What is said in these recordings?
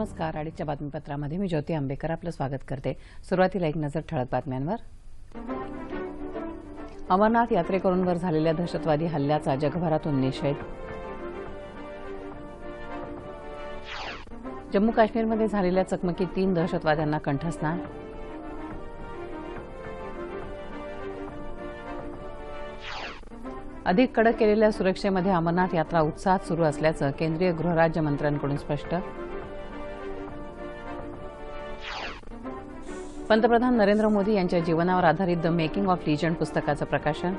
नमस्कार. अडीचच्या बातमीपत्रामध्ये मी ज्योती आंबेकर आपलं स्वागत करते. सुरुवातीला एक नजर ठळक बातम्यांवर. अमरनाथ यात्रेकरूंवर झालेल्या दहशतवादी हल्ल्याचा जगभरातून निषेध. जम्मू काश्मीरमध्ये झालेल्या चकमकीत तीन दहशतवाद्यांना कंठस्नान. अधिक कडक केलेल्या सुरक्षेमध्ये अमरनाथ यात्रा उत्साहात सुरू असल्याचं केंद्रीय गृहराज्यमंत्र्यांकडून स्पष्ट. पंतप्रधान नरेंद्र मोदी यांच्या जीवनावर आधारित द मेकिंग ऑफ लिजंड पुस्तकाचं प्रकाशन.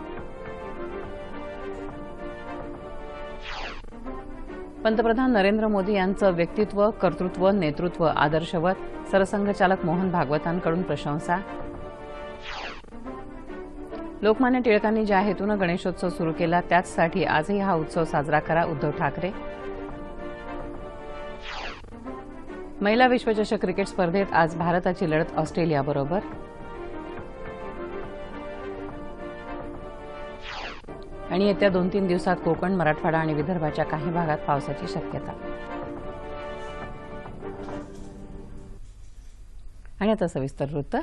पंतप्रधान नरेंद्र मोदी यांचं व्यक्तित्व कर्तृत्व नेतृत्व आदर्शवत सरसंघचालक मोहन भागवतांकडून प्रशंसा. लोकमान्य टिळकांनी ज्या हेतूनं गणेशोत्सव सुरू केला त्याचसाठी आजही हा उत्सव साजरा करा उद्धव ठाकरे. महिला विश्वचषक क्रिकेट स्पर्धेत आज भारताची लढत ऑस्ट्रेलियाबरोबर. आणि येत्या दोन तीन दिवसात कोकण मराठवाडा आणि विदर्भाच्या काही भागात पावसाची शक्यता. आणि आता सविस्तर वृत्त.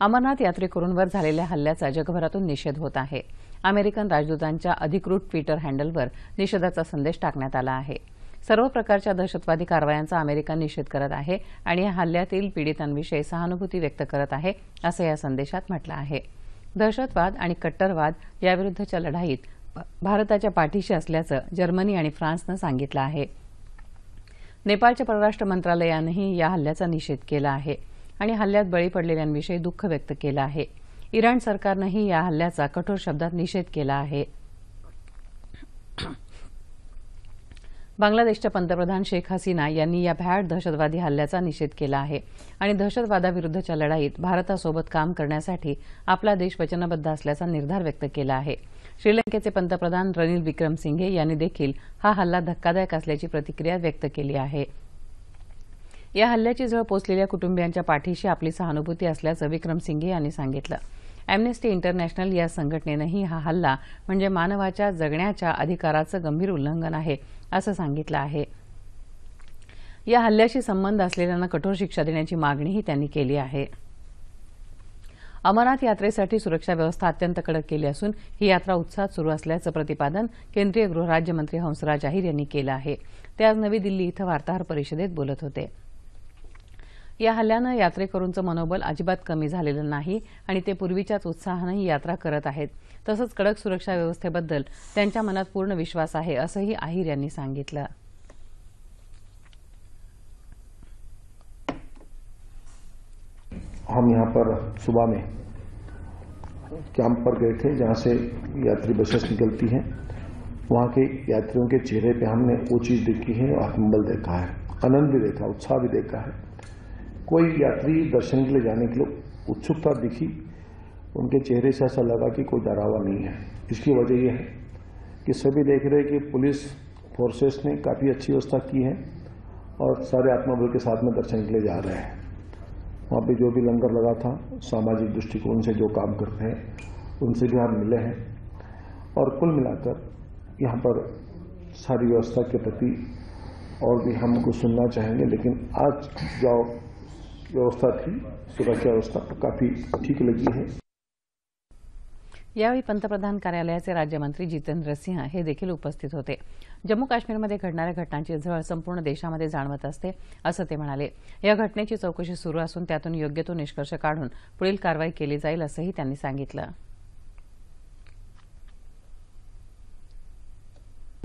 अमरनाथ यात्रेकरूंवर झालेल्या हल्ल्याचा जगभरातून निषेध होत आहे. अमेरिकन राजदूतांच्या अधिकृत ट्विटर हँडलवर निषेधाचा संदेश टाकण्यात आला आहे. सर्व प्रकारच्या दहशतवादी कारवायांचा अमेरिका निषेध करत आहे आणि या हल्ल्यातील पीडितांविषयी सहानुभूती व्यक्त करत आहे असं या संदेशात म्हटलं आहे. दहशतवाद आणि कट्टरवाद याविरुद्धच्या लढाईत भारताच्या पाठीशी असल्याचं जर्मनी आणि फ्रान्सनं सांगितलं आहे. नेपाळच्या परराष्ट्र मंत्रालयानंही या हल्ल्याचा निषेध केला आहे आणि हल्ल्यात बळी पडलेल्यांविषयी दुःख व्यक्त केलं आहे. इराण सरकारनंही या हल्ल्याचा कठोर शब्दात निषेध केला आहे. बांगलादेशच्या पंतप्रधान शेख हसीना यांनी या भ्याड दहशतवादी हल्ल्याचा निषेध केला आहे. आणि दहशतवादाविरुद्धच्या लढाईत भारतासोबत काम करण्यासाठी आपला देश वचनबद्ध असल्याचा निर्धार व्यक्त केला आहे. श्रीलंकेचे पंतप्रधान रनिल विक्रमसिंघे यांनी देखील हा हल्ला धक्कादायक असल्याची प्रतिक्रिया व्यक्त केली आहे. या हल्ल्याची झळ पोचलेल्या कुटुंबियांच्या पाठीशी आपली सहानुभूती असल्याचं विक्रमसिंघे यांनी सांगितलं. अॅम्नेस्टी इंटरनॅशनल या संघटनेनंही हा हल्ला म्हणजे मानवाच्या जगण्याच्या अधिकाराचं गंभीर उल्लंघन आहे. असं सांगितलं आहे. या हल्ल्याशी संबंध असलेल्यांना कठोर शिक्षा देण्याची मागणीही त्यांनी केली आहे. अमरनाथ यात्रेसाठी सुरक्षा व्यवस्था अत्यंत कडक केली असून ही यात्रा उत्साहात सुरू असल्याचं प्रतिपादन केंद्रीय गृहराज्यमंत्री हंसराज अहिर यांनी केलं आहे. ते आज नवी दिल्ली इथं वार्ताहर परिषदेत बोलत होते. या हल्ल्यानं यात्रेकरूंचं मनोबल अजिबात कमी झालेलं नाही आणि ते पूर्वीच्याच उत्साहानं ही यात्रा करत आहेत. तसंच कडक सुरक्षा व्यवस्थेबद्दल त्यांच्या मनात पूर्ण विश्वास आहे, असंही यांनी सांगितलं. हम यहाँ पर सुबह में कैंप पर गए थे, जहाँ से यात्री बसेस निकलती हैं। वहाँ के यात्रियों के चेहरे पे हमने वो चीज़ देखी है आत्मबल देखा है, आनंद भी देखा, उत्साह भी देखा है। कोई यात्री दर्शन के लिए जाने के लिए उत्सुकता दिखी उनके चेहरे से ऐसा लगा कि कोई डरावा नहीं है। इसकी वजह यह है कि सभी देख रहे हैं कि पुलिस फोर्सेस ने काफ़ी अच्छी व्यवस्था की है और सारे आत्मबल के साथ में दर्शन के लिए जा रहे हैं। वहाँ पे जो भी लंगर लगा था, सामाजिक दृष्टिकोण से जो काम करते हैं, उनसे भी हम मिले हैं और कुल मिलाकर यहाँ पर सारी व्यवस्था के प्रति और भी हम कुछ सुनना चाहेंगे, लेकिन आज जो व्यवस्था थी, सुरक्षा व्यवस्था काफ़ी ठीक लगी है। यावेळी पंतप्रधान कार्यालयाचे राज्यमंत्री जितेंद्र सिंह हे देखील उपस्थित होते. जम्मू काश्मीरमध्ये घडणाऱ्या घटनांची झळ संपूर्ण देशामध्ये जाणवत असते असं ते म्हणाले. या घटनेची चौकशी सुरू असून त्यातून योग्य तो निष्कर्ष काढून पुढील कारवाई केली जाईल असंही त्यांनी सांगितलं.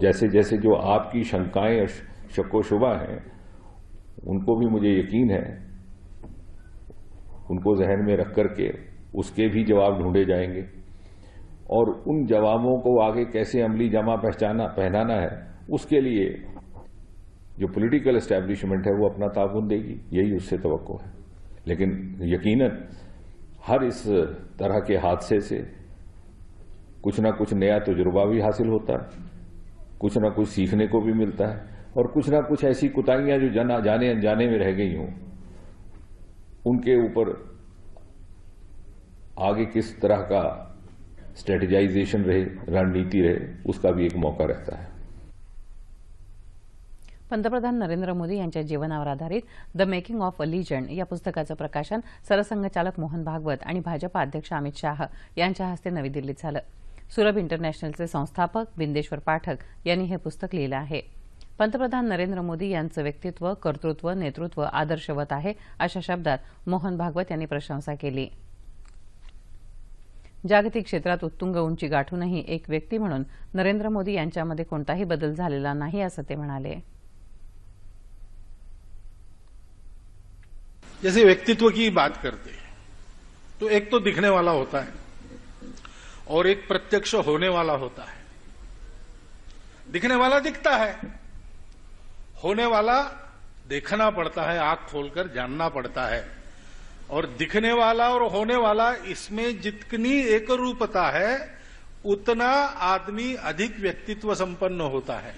जैसे जैसे जो आपकी शंकाएं और शको शुबा हैं उनको भी मुझे यकीन है उनको जहन में रख करके उसके भी जवाब ढूंढे जाएंगे। और उन जवाबों को आगे कैसे अमली जमा पहचाना, पहनाना है, उसके लिए जो पॉलिटिकल एस्टेब्लिशमेंट है वो अपना ताउन देगी, यही उससे तो है। लेकिन यकीनन, हर इस तरह के हादसे से कुछ ना कुछ नया तजुर्बा भी हासिल होता है, कुछ ना कुछ सीखने को भी मिलता है, और कुछ ना कुछ ऐसी कुताइयाँ जो जना, जाने अनजाने में रह गई हों, उनके ऊपर आगे किस तरह का स्ट्रेटेजाइजेशन रहे रणनीति रहे उसका भी एक मौका रहता है। पंतप्रधान नरेंद्र मोदी यांच्या जीवनावर आधारित the making of a legend या पुस्तकाचं प्रकाशन सरसंघचालक मोहन भागवत आणि भाजपा अध्यक्ष अमित शाह यांच्या हस्ते नवी दिल्लीत झालं. सुरभ इंटरनॅशनलचे संस्थापक बिंदेश्वर पाठक यांनी हे पुस्तक लिहिलं आहे. पंतप्रधान नरेंद्र मोदी यांचं व्यक्तित्व कर्तृत्व नेतृत्व आदर्शवत आहे अशा शब्दात मोहन भागवत यांनी प्रशंसा केली. जागतिक क्षेत्रात उत्तुंग उंची गाठूनही एक व्यक्ती म्हणून नरेंद्र मोदी कोणताही बदल नाही जैसे व्यक्तित्व की बात करते तो एक तो दिखने वाला होता है और एक प्रत्यक्ष होने वाला होता है। दिखने वाला दिखता है, होने वाला देखना पड़ता है, आँख खोलकर जानना पड़ता है। और दिखने वाला और होने वाला इसमें जितनी एक रूपता है, उतना आदमी अधिक व्यक्तित्व संपन्न होता है।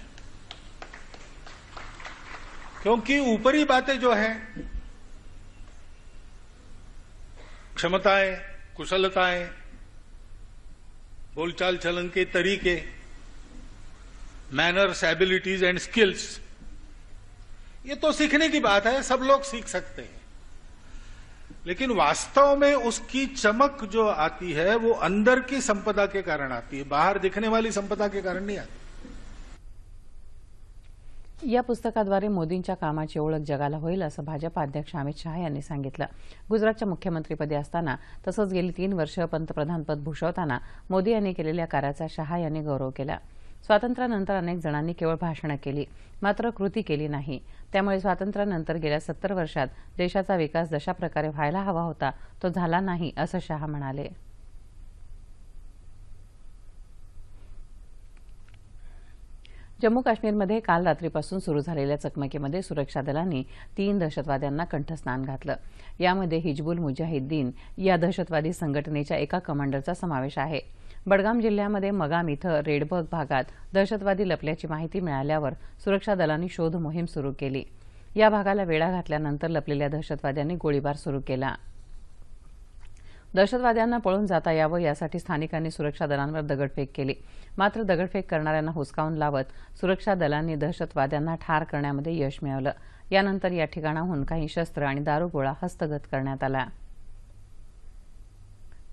क्योंकि ऊपरी बातें जो है, क्षमताएँ, कुशलताएँ, बोलचाल चलन के तरीके मैनर्स एबिलिटीज एंड स्किल्स ये तो सीखने की बात है, सब लोग सीख सकते हैं। लेकिन वास्तव में उसकी चमक जो आती है वो अंदर की संपदा के कारण आती है बाहर दिखने वाली संपदा के कारण नहीं आती। या पुस्तकाद्वारे मोदींच्या कामाची ओळख जगाला होईल असं भाजपा अध्यक्ष अमित शहा यांनी सांगितलं. गुजरातच्या मुख्यमंत्रीपदी असताना तसंच गेली तीन वर्ष पंतप्रधानपद भूषवताना मोदी यांनी केलेल्या कार्याचा शहा यांनी गौरव केला. स्वातंत्र्यानंतर अनेक जणांनी केवळ भाषणं केली मात्र कृती केली नाही. त्यामुळे स्वातंत्र्यानंतर गेल्या सत्तर वर्षात देशाचा विकास जशा प्रकारे व्हायला हवा होता तो झाला नाही असं शहा म्हणाले. जम्मू काश्मीरमध्ये काल रात्रीपासून सुरू झालेल्या चकमकीमध्ये सुरक्षा दलांनी तीन दहशतवाद्यांना कंठस्नान घातलं. यामध्ये हिजबुल मुजाहिद्दीन या दहशतवादी संघटनेच्या एका कमांडरचा समावेश आहे. बडगाम जिल्ह्यामध्ये मगाम इथं रेडबग भागात दहशतवादी लपल्याची माहिती मिळाल्यावर सुरक्षा दलांनी शोध मोहीम सुरू केली. या भागाला वेढा घातल्यानंतर लपलेल्या दहशतवाद्यांनी गोळीबार सुरू केला. दहशतवाद्यांना पळून जाता यावं यासाठी स्थानिकांनी सुरक्षा दलांवर दगडफेक केली. मात्र दगडफेक करणाऱ्यांना हुसकावून लावत सुरक्षा दलांनी दहशतवाद्यांना ठार करण्यामध्ये यश मिळवलं. यानंतर या ठिकाणाहून काही शस्त्र आणि दारुगोळा हस्तगत करण्यात आला.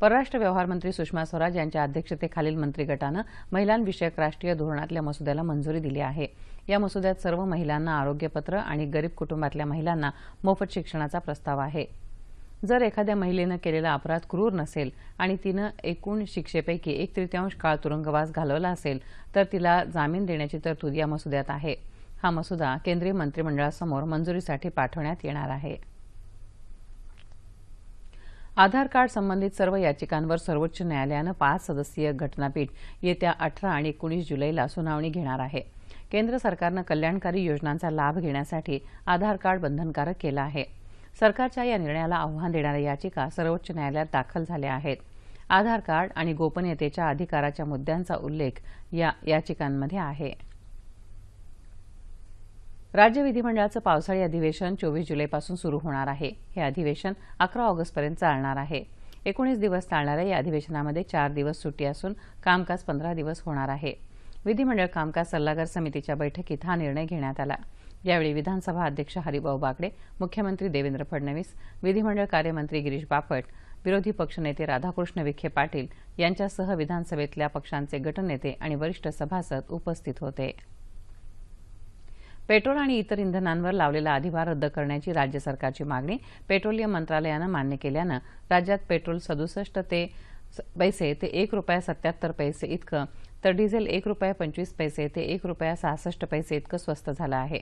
परराष्ट्र व्यवहार मंत्री सुषमा स्वराज यांच्या अध्यक्षतेखालील मंत्रिगटानं महिलांविषयक राष्ट्रीय धोरणातल्या मसुद्याला मंजुरी दिली आहे. या मसुद्यात सर्व महिलांना आरोग्यपत्र आणि गरीब कुटुंबातल्या महिलांना मोफत शिक्षणाचा प्रस्ताव आहे. जर एखाद्या महिलेनं केलेला अपराध क्रूर नसेल आणि तिनं एकूण शिक्षेपैकी एक तृतीयांश काळ तुरुंगवास घालवला असेल तर तिला जामीन देण्याची तरतूद या मसुद्यात आहे. हा मसुदा केंद्रीय मंत्रिमंडळासमोर मंजुरीसाठी पाठवण्यात येणार आहे. आधार कार्ड संबंधित सर्व याचिकांवर सर्वोच्च न्यायालयानं पाच सदस्यीय घटनापीठ येत्या अठरा आणि एकोणीस जुलैला सुनावणी घेणार आहे. केंद्र सरकारनं कल्याणकारी योजनांचा लाभ घेण्यासाठी आधार कार्ड बंधनकारक केलं आहे. सरकारच्या या निर्णयाला आव्हान देणाऱ्या याचिका सर्वोच्च न्यायालयात दाखल झाल्या आहेत. आधार कार्ड आणि गोपनीयतेच्या अधिकाराच्या मुद्द्यांचा उल्लेख या याचिकांमध्ये आहे. राज्य विधिमंडळाचं पावसाळी अधिवेशन चोवीस जुलैपासून सुरू होणार आहे. हे अधिवेशन अकरा ऑगस्टपर्यंत चालणार आहे. एकोणीस दिवस चालणाऱ्या या अधिवेशनामध्ये चार दिवस सुट्टी असून कामकाज पंधरा दिवस होणार आहे. विधिमंडळ कामकाज सल्लागार समितीच्या बैठकीत हा निर्णय घेण्यात आला. यावेळी विधानसभा अध्यक्ष हरिभाऊ बागडे मुख्यमंत्री देवेंद्र फडणवीस विधिमंडळ कार्यमंत्री गिरीश बापट विरोधी पक्षनेते राधाकृष्ण विखे पाटील यांच्यासह विधानसभेतल्या पक्षांचे गटनेते आणि वरिष्ठ सभासद उपस्थित होते. पेट्रोल आणि इतर इंधनांवर लावलेला अधिभार रद्द करण्याची राज्य सरकारची मागणी पेट्रोलियम मंत्रालयानं मान्य केल्यानं राज्यात पेट्रोल सदुसष्ट ते पैसे ते एक रुपया सत्याहत्तर पैसे इतकं तर डिझेल एक रुपया पंचवीस पैसे ते एक रुपया सहासष्ट पैसे इतकं स्वस्त झालं आहे.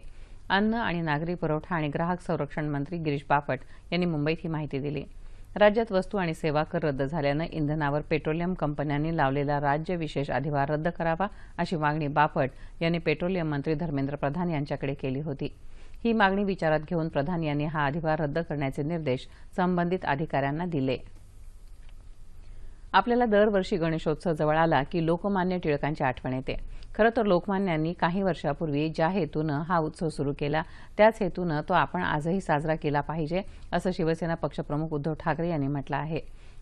अन्न आणि नागरी पुरवठा आणि ग्राहक संरक्षण मंत्री गिरीश बापट यांनी मुंबईत ही माहिती दिली. राज्यात वस्तू आणि सेवा कर रद्द झाल्यानं इंधनावर पेट्रोलियम कंपन्यांनी लावलेला राज्य विशेष अधिभार रद्द करावा अशी मागणी बापट यांनी पेट्रोलियम मंत्री धर्मेंद्र प्रधान यांच्याकडे केली होती. ही मागणी विचारात घेऊन प्रधान यांनी हा अधिभार रद्द करण्याचे निर्देश संबंधित अधिकाऱ्यांना दिले. आपल्याला दरवर्षी गणेशोत्सव जवळ आला की लोकमान्य टिळकांची आठवण येते. खरं तर लोकमान्यांनी काही वर्षापूर्वी ज्या हेतूनं हा उत्सव सुरू केला त्याच हेतूनं तो आपण आजही साजरा केला पाहिजे असं शिवसेना पक्षप्रमुख उद्धव ठाकरे यांनी म्हटलं आहे.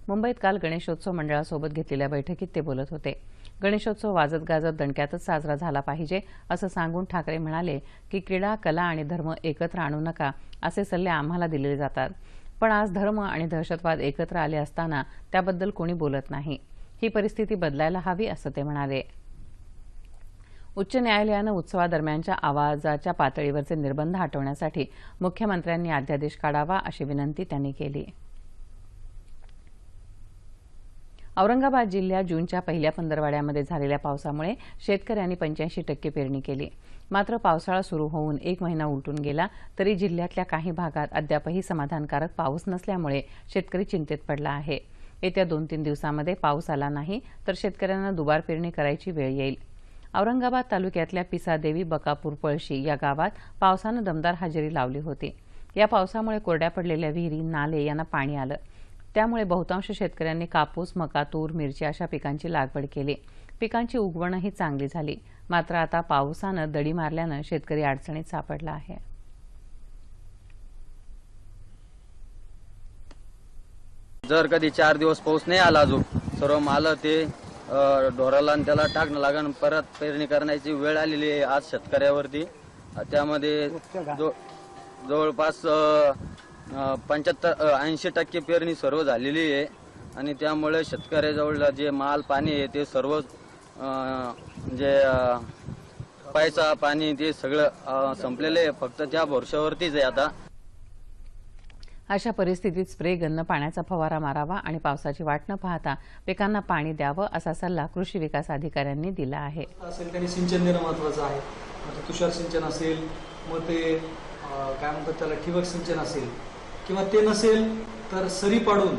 मुंबईत काल गणेशोत्सव मंडळासोबत घेतलेल्या बैठकीत ते बोलत होते. गणेशोत्सव वाजत गाजत दणक्यातच साजरा झाला पाहिजे असं सांगून ठाकरे म्हणाले की क्रीडा कला आणि धर्म एकत्र आणू नका असे सल्ले आम्हाला दिले जातात. पण आज धर्म आणि दहशतवाद एकत्र आले असताना त्याबद्दल कोणी बोलत नाही. ही परिस्थिती बदलायला हवी असं ते म्हणाले. उच्च न्यायालयानं उत्सवादरम्यानच्या आवाजाच्या पातळीवरचे निर्बंध हटवण्यासाठी मुख्यमंत्र्यांनी अध्यादेश काढावा अशी विनंती त्यांनी केली. औरंगाबाद जिल्ह्यात जूनच्या पहिल्या पंधरवाड्यामध्ये झालेल्या पावसामुळे शेतकऱ्यांनी पंच्याऐंशी टक्के पेरणी केली. मात्र पावसाळा सुरू होऊन एक महिना उलटून गेला तरी जिल्ह्यातल्या काही भागात अद्यापही समाधानकारक पाऊस नसल्यामुळे शेतकरी चिंतेत पडला आहे. येत्या दोन तीन दिवसांमध्ये पाऊस आला नाही तर शेतकऱ्यांना दुबार पेरणी करायची वेळ येईल. औरंगाबाद तालुक्यातल्या पिसादेवी बकापूर पळशी या गावात पावसानं दमदार हजेरी लावली होती. या पावसामुळे कोरड्या पडलेल्या विहिरी नाले यांना पाणी आलं. त्यामुळे बहुतांश शेतकऱ्यांनी कापूस मका तूर मिरची अशा पिकांची लागवड केली. पिकांची उगवणही चांगली झाली. मात्र आता पावसानं दडी मारल्यानं शेतकरी अडचणीत सापडला आहे. जर कधी चार दिवस पाऊस नाही आला अजून सर्व माल ते अ, ढोराला आणि त्याला टाकणं लागण परत पेरणी करण्याची वेळ आलेली आहे आज शेतकऱ्यावरती. त्यामध्ये जो- जवळपास पंच्याहत्तर ऐंशी टक्के पेरणी सर्व झालेली आहे. आणि त्यामुळे शेतकऱ्याजवळ जे माल पाणी आहे ते सर्व जे अ, पैसा पाणी ते सगळं संपलेलं आहे. फक्त त्या भरोश्यावरतीच आहे आता. अशा परिस्थितीत स्प्रे गन्न पाण्याचा फवारा मारावा आणि पावसाची वाट न पाहता पिकांना पाणी द्यावं असा सल्ला कृषी विकास अधिकाऱ्यांनी दिला आहे. असेल त्यांनी सिंचन देणं महत्त्वाचं आहे. तुषार सिंचन असेल मग ते काय म्हणतात त्याला ठिबक सिंचन असेल. किंवा ते नसेल तर सरी पाडून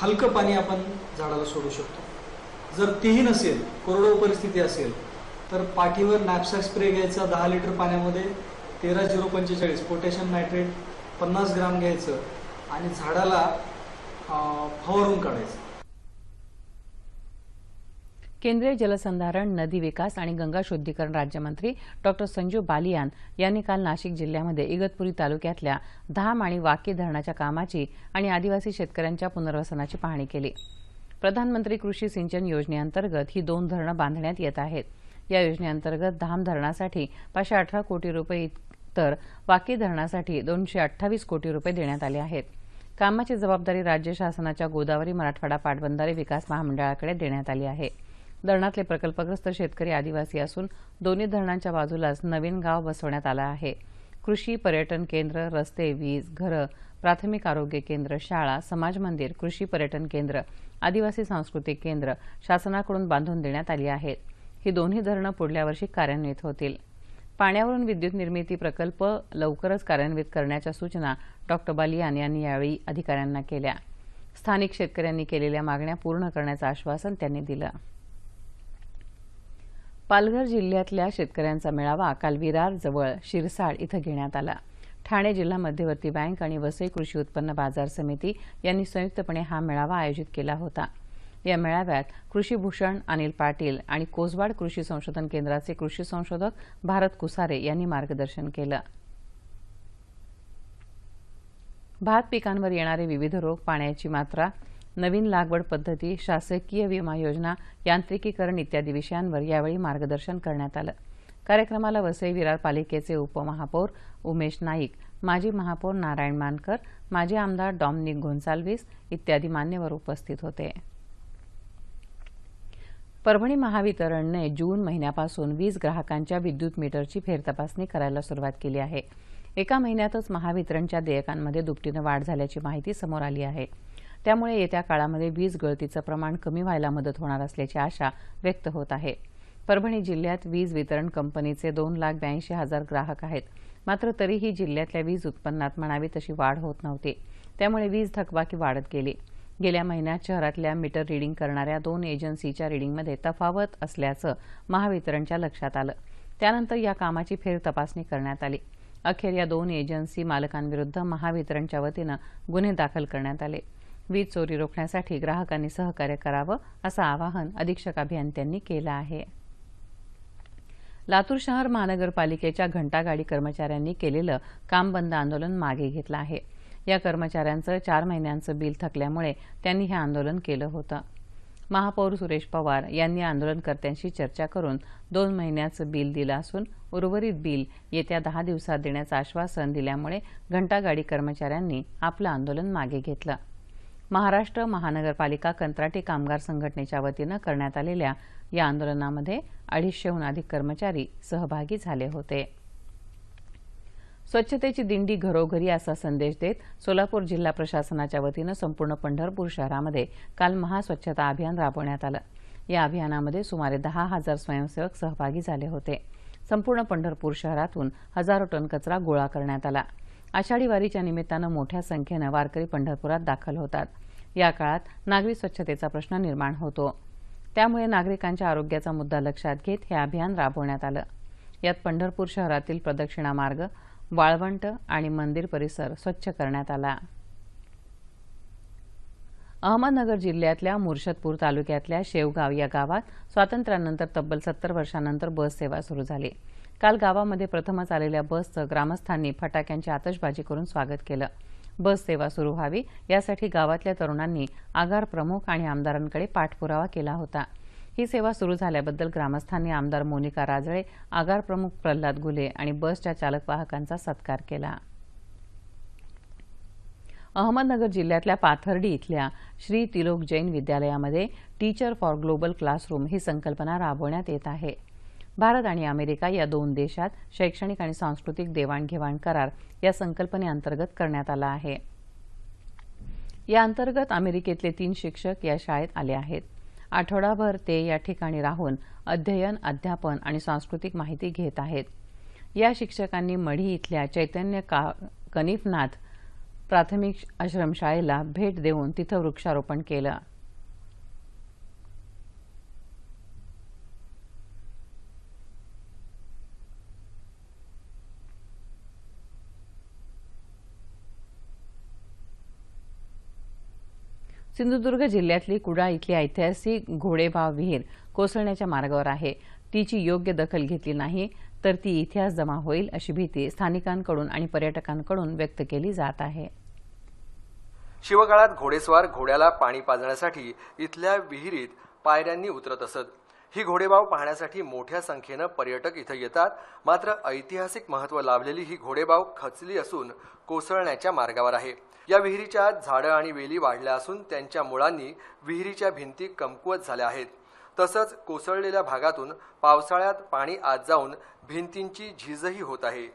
हलकं पाणी आपण झाडाला सोडू शकतो. जर तेही नसेल कोरडो परिस्थिती असेल तर पाठीवर नॅपसॅक स्प्रे घ्यायचा दहा लिटर पाण्यामध्ये तेरा झिरो पंचेचाळीस पोटॅशियम नायट्रेट पन्नास ग्राम घ्यायचं आणि झाडाला फवारून काढायचं. केंद्रीय जलसंधारण नदी विकास आणि गंगा शुद्धीकरण राज्यमंत्री डॉक्टर संजू बालियान यांनी काल नाशिक जिल्ह्यामध्ये इगतपुरी तालुक्यातल्या धाम आणि वाकी धरणाच्या कामाची आणि आदिवासी शेतकऱ्यांच्या पुनर्वसनाची पाहणी केली. प्रधानमंत्री कृषी सिंचन योजनेअंतर्गत ही दोन धरणं बांधण्यात येत आहेत. या योजनेअंतर्गत धाम धरणासाठी पाचशे अठरा कोटी रुपये तर वाकी धरणासाठी दोनशे अठ्ठावीस कोटी रुपये देण्यात आले आहेत. कामाची जबाबदारी राज्य शासनाच्या गोदावरी मराठवाडा पाटबंधारे विकास महामंडळाकडे देण्यात आली आहे. धरणातले प्रकल्पग्रस्त शेतकरी आदिवासी असून दोन्ही धरणांच्या बाजूलाच नवीन गाव बसवण्यात आलं आहे. कृषी पर्यटन केंद्र रस्ते वीज घरं प्राथमिक आरोग्य केंद्र शाळा समाज मंदिर कृषी पर्यटन केंद्र आदिवासी सांस्कृतिक केंद्र शासनाकडून बांधून देण्यात आली आहेत. ही दोन्ही धरणं पुढल्या वर्षी कार्यान्वित होतील. पाण्यावरून विद्युत निर्मिती प्रकल्प लवकरच कार्यान्वित करण्याच्या सूचना डॉक्टर बालियान यांनी यावेळी अधिकाऱ्यांना केल्या. स्थानिक शेतकऱ्यांनी केलेल्या मागण्या पूर्ण करण्याचं आश्वासन त्यांनी दिलं. पालघर जिल्ह्यातल्या शेतकऱ्यांचा मेळावा काल विरार जवळ शिरसाड इथं घेण्यात आला. ठाणे जिल्हा मध्यवर्ती बँक आणि वसई कृषी उत्पन्न बाजार समिती यांनी संयुक्तपणे हा मेळावा आयोजित केला होता. या मेळाव्यात कृषीभूषण अनिल पाटील आणि कोसवाड कृषी संशोधन केंद्राचे कृषी संशोधक भारत कुसारे यांनी मार्गदर्शन केलं. भात पिकांवर येणारे विविध रोग पाण्याची मात्रा नवीन लागवड पद्धती शासकीय विमा योजना यांत्रिकीकरण इत्यादी विषयांवर यावेळी मार्गदर्शन करण्यात आलं. कार्यक्रमाला वसई विरार पालिकेचे उपमहापौर उमेश नाईक माजी महापौर नारायण मानकर माजी आमदार डॉमनिक गोन्साल्विस इत्यादी मान्यवर उपस्थित होते. परभणी महावितरणने जून महिन्यापासून वीज ग्राहकांच्या विद्युत मीटरची फेरतपासणी करायला सुरुवात केली आहे. एका महिन्यातच महावितरणच्या देयकांमध्ये दुपटीनं वाढ झाल्याची माहिती समोर आली आहे. त्यामुळे येत्या काळामध्ये वीज गळतीचं प्रमाण कमी व्हायला मदत होणार असल्याची आशा व्यक्त होत आहे. परभणी जिल्ह्यात वीज वितरण कंपनीचे दोन लाख ब्याऐंशी हजार ग्राहक आहेत. मात्र तरीही जिल्ह्यातल्या वीज उत्पन्नात म्हणावी तशी वाढ होत नव्हती. त्यामुळे वीज थकबाकी वाढत गेली. गेल्या महिन्यात शहरातल्या मीटर रिडिंग करणाऱ्या दोन एजन्सीच्या रिडिंगमध्ये तफावत असल्याचं महावितरणच्या लक्षात आलं. त्यानंतर या कामाची फेर तपासणी करण्यात आली. अखेर या दोन एजन्सी मालकांविरुद्ध महावितरणच्या वतीनं गुन्हे दाखल करण्यात आले. वीज चोरी रोखण्यासाठी ग्राहकांनी सहकार्य करावं असं आवाहन अधीक्षक अभियंत्यांनी केलं आहे. लातूर शहर महानगरपालिकेच्या घंटागाडी कर्मचाऱ्यांनी केलेलं काम बंद आंदोलन मागे घेतलं आहे. या कर्मचाऱ्यांचं चार महिन्यांचं बिल थकल्यामुळे त्यांनी हे आंदोलन केलं होतं. महापौर सुरेश पवार यांनी आंदोलनकर्त्यांशी चर्चा करून दोन महिन्याचं बिल दिलं असून उर्वरित बिल येत्या दहा दिवसात देण्याचं आश्वासन दिल्यामुळे घंटागाडी कर्मचाऱ्यांनी आपलं आंदोलन मागे घेतलं. महाराष्ट्र महानगरपालिका कंत्राटी कामगार संघटनेच्या वतीनं करण्यात आलेल्या या आंदोलनामध्ये अडीचशेहून अधिक कर्मचारी सहभागी झाले होते. स्वच्छतेची दिंडी घरोघरी असा संदेश देत सोलापूर जिल्हा प्रशासनाच्या वतीनं संपूर्ण पंढरपूर शहरामध्ये काल महास्वच्छता अभियान राबवण्यात आलं. या अभियानामध्ये सुमारे दहा हजार स्वयंसेवक सहभागी झाले होते. संपूर्ण पंढरपूर शहरातून हजारो टन कचरा गोळा करण्यात आला. आषाढी वारीच्या निमित्तानं मोठ्या संख्येनं वारकरी पंढरपुरात दाखल होतात. या काळात नागरी स्वच्छतेचा प्रश्न निर्माण होतो. त्यामुळे नागरिकांच्या आरोग्याचा मुद्दा लक्षात घेत हे अभियान राबवण्यात आलं. यात पंढरपूर शहरातील प्रदक्षिणा मार्ग वाळवंट आणि मंदिर परिसर स्वच्छ करण्यात आला. अहमदनगर जिल्ह्यातल्या मुर्शदपूर तालुक्यातल्या शेवगाव या गावात स्वातंत्र्यानंतर तब्बल सत्तर वर्षानंतर बस सेवा सुरू झाली. काल गावामध्ये प्रथमच आलेल्या बसचं ग्रामस्थांनी फटाक्यांची आतषबाजी करून स्वागत केलं. बस सेवा सुरू व्हावी यासाठी गावातल्या तरुणांनी आगार प्रमुख आणि आमदारांकडे पाठपुरावा केला होता. ही सेवा सुरू झाल्याबद्दल ग्रामस्थांनी आमदार मोनिका राजळे आगार प्रमुख प्रल्हाद गुले आणि बसच्या चालक वाहकांचा सत्कार केला. अहमदनगर जिल्ह्यातल्या पाथर्डी इथल्या श्री तिलोक जैन विद्यालयामध्ये टीचर फॉर ग्लोबल क्लासरूम ही संकल्पना राबवण्यात येत आहे. भारत आणि अमेरिका या दोन देशात शैक्षणिक आणि सांस्कृतिक देवाणघेवाण करार या संकल्पनेअंतर्गत करण्यात आला आहे. या अंतर्गत अमेरिकेतले तीन शिक्षक या शाळेत आले आहेत. आठवडाभर ते या ठिकाणी राहून अध्ययन अध्यापन आणि सांस्कृतिक माहिती घेत आहेत. या शिक्षकांनी मढी इथल्या चैतन्य का कनिफनाथ प्राथमिक आश्रमशाळेला भेट देऊन तिथं वृक्षारोपण केलं. सिंधुदुर्ग जिल्ह्यातली कुडाळ इथली ऐतिहासिक घोडेबाव विहीर कोसळण्याच्या मार्गावर आहे. तिची योग्य दखल घेतली नाही तर ती इतिहास जमा होईल अशी भीती स्थानिकांकडून आणि पर्यटकांकडून व्यक्त केली जात आहे. शिवकाळात घोडेस्वार घोड्याला पाणी पाजण्यासाठी इथल्या विहिरीत पायऱ्यांनी उतरत असत. ही घोडेबाव पाहण्यासाठी मोठ्या संख्येनं पर्यटक इथं येतात. मात्र ऐतिहासिक महत्त्व लाभलेली ही घोडेबाव खचली असून कोसळण्याच्या मार्गावर आहे. या विहिरीच्या झाडं आणि वेली वाढल्या असून त्यांच्या मुळांनी विहिरीच्या भिंती कमकुवत झाल्या आहेत. तसंच कोसळलेल्या भागातून पावसाळ्यात पाणी आत जाऊन भिंतींची झीजही होत आहे.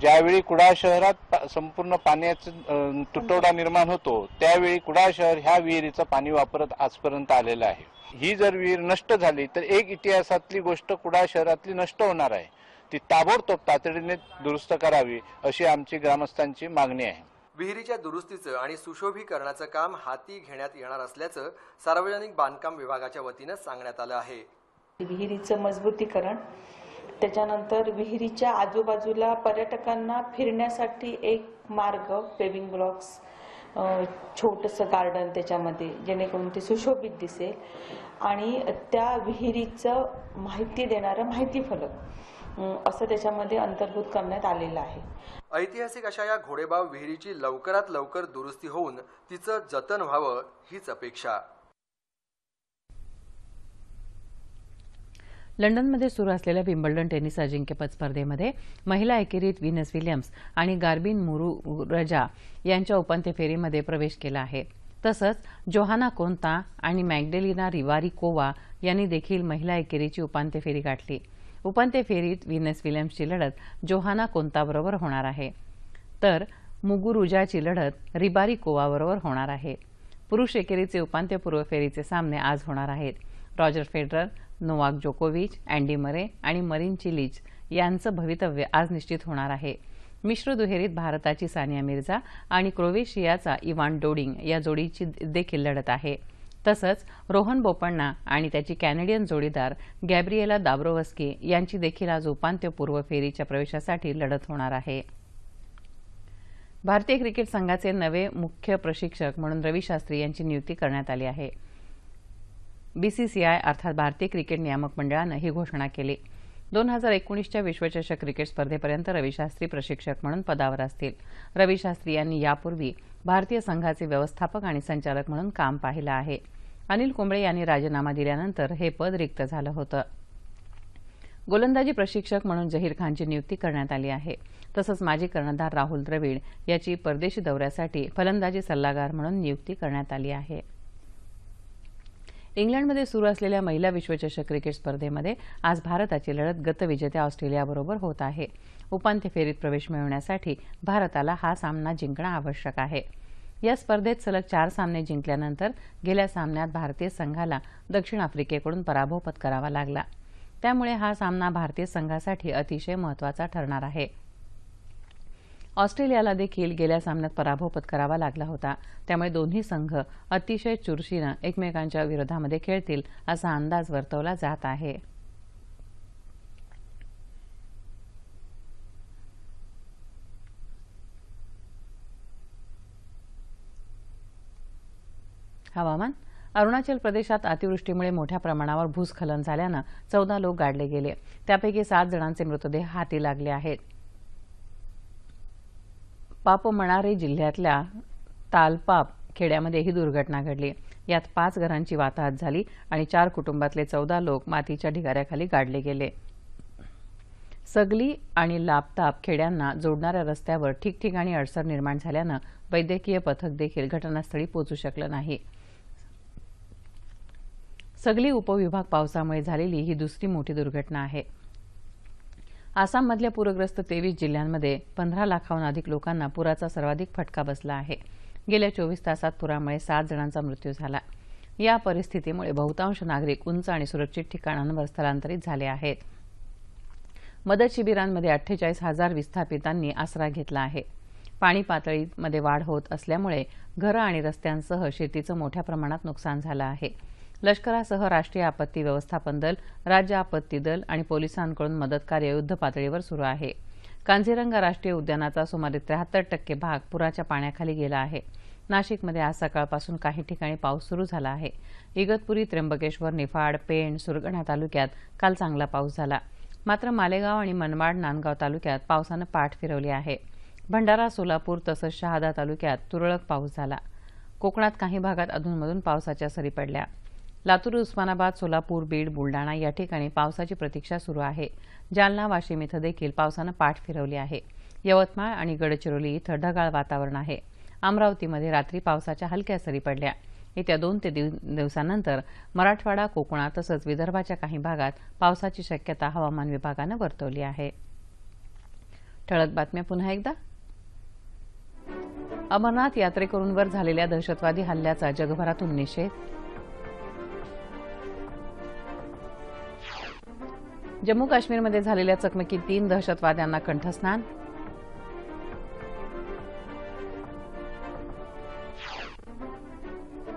ज्यावेळी कुडाळ शहरात पा- संपूर्ण पाण्याचा तुटवडा निर्माण होतो त्यावेळी कुडाळ शहर ह्या विहिरीचं पाणी वापरत आजपर्यंत आलेलं आहे. ही जर विहीर नष्ट झाली तर एक इतिहासातली गोष्ट कुडाळ शहरातली नष्ट होणार आहे. ती ताबडतोब तातडीने दुरुस्त करावी अशी आमची ग्रामस्थांची मागणी आहे. विहिरीच्या दुरुस्तीचं आणि सुशोभीकरणाचं काम हाती घेण्यात येणार असल्याचं सार्वजनिक बांधकाम विभागाच्या वतीनं सांगण्यात आलं आहे. विहिरीचं मजबूतीकरण त्याच्यानंतर विहिरीच्या आजूबाजूला पर्यटकांना फिरण्यासाठी एक मार्ग पेविंग ब्लॉक्स छोटंसं गार्डन त्याच्यामध्ये जेणेकरून ते सुशोभित दिसेल. आणि त्या विहिरीचं माहिती देणारं माहिती फलक असं त्याच्यामध्ये अंतर्भूत करण्यात आलेलं आहे. ऐतिहासिक अशा या घोडेबाव विहिरीची लवकरात लवकर दुरुस्ती होऊन तिचं जतन व्हावं हीच अपेक्षा. लंडनमध्ये सुरू असलेल्या विम्बल्डन टेनिस अजिंक्यपद स्पर्धेमध्ये महिला एकेरीत व्हिनस विलियम्स आणि गार्बिन मुरू रजा यांच्या उपांत्य फेरीमध्ये प्रवेश केला आहे. तसंच जोहाना कोंता आणि मॅग्डेलिना रिवारिकोवा यांनी देखील महिला एकेरीची उपांत्य फेरी गाठली. उपांत्य फेरीत व्हिनस विलियम्सची लढत जोहाना कोंताबरोबर होणार आहे. तर मुगुरुजाची लढत रिबारी कोवाबरोबर होणार आहे. पुरुष एकेरीचे उपांत्यपूर्व फेरीचे सामने आज होणार आहेत. रॉजर फेडरर नोवाक जोकोविच अँडी मरे आणि मरीन चिलिच यांचं भवितव्य आज निश्चित होणार आहे. मिश्र दुहेरीत भारताची सानिया मिर्झा आणि क्रोवेशियाचा इवान डोडिंग या जोडीची देखील लढत आहे. तसंच रोहन बोपण्णा आणि त्याची कॅनेडियन जोडीदार गॅब्रिएला दाब्रोवस्की यांची देखील आज उपांत्यपूर्व फेरीच्या प्रवेशासाठी लढत होणार आहे. भारतीय क्रिकेट संघाचे नवे मुख्य प्रशिक्षक म्हणून रवी शास्त्री यांची नियुक्ती करण्यात आली आहे. बीसीसीआय अर्थात भारतीय क्रिकेट नियामक मंडळानं ही घोषणा केली. दोन हजार एकोणीसच्या विश्वचषक क्रिकेट स्पर्धेपर्यंत रवी शास्त्री प्रशिक्षक म्हणून पदावर असतील. रवी शास्त्री यांनी यापूर्वी भारतीय संघाचे व्यवस्थापक आणि संचालक म्हणून काम पाहिलं आहे. अनिल कुंबळे यांनी राजीनामा दिल्यानंतर हे पद रिक्त झालं होतं. गोलंदाजी प्रशिक्षक म्हणून जहीर खानची नियुक्ती करण्यात आली आहे. तसंच माजी कर्णधार राहुल द्रविड याची परदेशी दौऱ्यासाठी फलंदाजी सल्लागार म्हणून नियुक्ती करण्यात आली आहे. इंग्लंडमध्ये सुरू असलेल्या महिला विश्वचषक क्रिकेट स्पर्धेमध्ये आज भारताची लढत गतविजेत्या ऑस्ट्रेलियाबरोबर होत आहे. उपांत्य फेरीत प्रवेश मिळवण्यासाठी भारताला हा सामना जिंकणं आवश्यक आहे. या स्पर्धेत सलग चार सामने जिंकल्यानंतर गेल्या सामन्यात भारतीय संघाला दक्षिण आफ्रिकेकडून पराभव पत्करावा लागला. त्यामुळे हा सामना भारतीय संघासाठी अतिशय महत्त्वाचा ठरणार आहे. ऑस्ट्रेलियाला देखील गेल्या सामन्यात पराभव पत्करावा लागला होता. त्यामुळे दोन्ही संघ अतिशय चुरशीनं एकमेकांच्या विरोधामध्ये खेळतील असा अंदाज वर्तवला जात आहे. हवामान. अरुणाचल प्रदेशात अतिवृष्टीमुळे मोठ्या प्रमाणावर भूस्खलन झाल्यानं चौदा लोक गाडले गेले. त्यापैकी सात जणांचे मृतदेह हाती लागले आहेत. पापमणारे जिल्ह्यातल्या तालपाप खेड्यामध्ये ही दुर्घटना घडली. यात पाच घरांची वाताहत झाली आणि चार कुटुंबातले चौदा लोक मातीच्या ढिगाऱ्याखाली गाडले गेले. सगली आणि लापताप खेड्यांना जोडणाऱ्या रस्त्यावर ठिकठिकाणी अडसर निर्माण झाल्यानं वैद्यकीय पथक देखील घटनास्थळी पोहोचू शकलं नाही. सगली उपविभाग पावसामुळे झालेली ही दुसरी मोठी दुर्घटना आहे. आसाममधल्या पूरग्रस्त तेवीस जिल्ह्यांमध्ये पंधरा लाखाहून अधिक लोकांना पुराचा सर्वाधिक फटका बसला आहे. गेल्या चोवीस तासात पुरामुळे सात जणांचा मृत्यू झाला. या परिस्थितीमुळे बहुतांश नागरिक उंच आणि सुरक्षित ठिकाणांवर स्थलांतरित झाले आहेत. मदत शिबिरांमध्ये अठ्ठेचाळीस हजार विस्थापितांनी आसरा घेतला आहे. पाणी पातळीमध्ये वाढ होत असल्यामुळे घरं आणि रस्त्यांसह शेतीचं मोठ्या प्रमाणात नुकसान झालं आहे. लष्करासह राष्ट्रीय आपत्ती व्यवस्थापन दल राज्य आपत्ती दल आणि पोलिसांकडून मदत कार्य युद्ध पातळीवर सुरू आहे. कांजीरंगा राष्ट्रीय उद्यानाचा सुमारे त्र्याहत्तर टक्के भाग पुराच्या पाण्याखाली गेला आहे. नाशिकमध्ये आज सकाळपासून काही ठिकाणी पाऊस सुरू झाला आहे. इगतपुरी त्र्यंबकेश्वर निफाड पेण सुरगणा तालुक्यात काल चांगला पाऊस झाला. मात्र मालेगाव आणि मनमाड नांदगाव तालुक्यात पावसानं पाठ फिरवली आहे. भंडारा सोलापूर तसंच शहादा तालुक्यात तुरळक पाऊस झाला. कोकणात काही भागात अधूनमधून पावसाच्या सरी पडल्या. लातूर उस्मानाबाद सोलापूर बीड बुलडाणा या ठिकाणी पावसाची प्रतीक्षा सुरू आहे. जालना वाशिम इथं देखील पावसानं पाठ फिरवली आहे. यवतमाळ आणि गडचिरोली इथं ढगाळ वातावरण आहे. अमरावतीमध्ये रात्री पावसाच्या हलक्या सरी पडल्या. येत्या दोन ते दिवसानंतर मराठवाडा कोकणात तसंच विदर्भाच्या काही भागात पावसाची शक्यता हवामान विभागानं वर्तवली आहे. ठळक बातम्या पुन्हा एकदा. अमरनाथ यात्रेकरूंवर झालेल्या दहशतवादी हल्ल्याचा जगभरातून निषेध जम्मू काश्मीरमध्ये झालेल्या चकमकीत तीन दहशतवाद्यांना कंठस्नान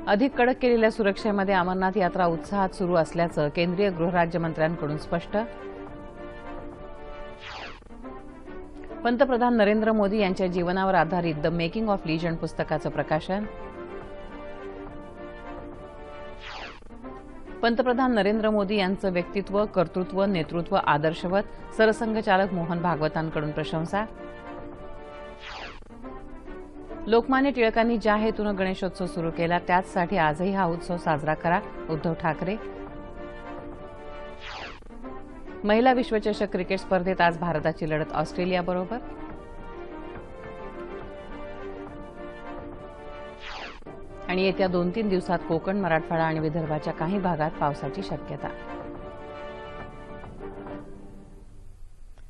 अधिक कडक केलेल्या सुरक्षेमध्ये अमरनाथ यात्रा उत्साहात सुरू असल्याचं केंद्रीय गृहराज्यमंत्र्यांकडून स्पष्ट. पंतप्रधान नरेंद्र मोदी यांच्या जीवनावर आधारित द मेकिंग ऑफ लिजंड पुस्तकाचं प्रकाशन. पंतप्रधान नरेंद्र मोदी यांचं व्यक्तित्व कर्तृत्व नेतृत्व आदर्शवत सरसंघचालक मोहन भागवतांकडून प्रशंसा. लोकमान्य टिळकांनी ज्या हेतूनं गणेशोत्सव सुरू केला त्याचसाठी आजही हा उत्सव साजरा करा उद्धव ठाकरे. महिला विश्वचषक क्रिकेट स्पर्धेत आज भारताची लढत ऑस्ट्रेलियाबरोबर. आणि येत्या दोन तीन दिवसात कोकण मराठवाडा आणि विदर्भाच्या काही भागात पावसाची शक्यता.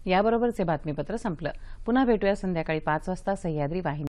याबरोबरचे बातमीपत्र संपलं. पुन्हा भेटूया संध्याकाळी पाच वाजता सह्याद्री वाहिनी.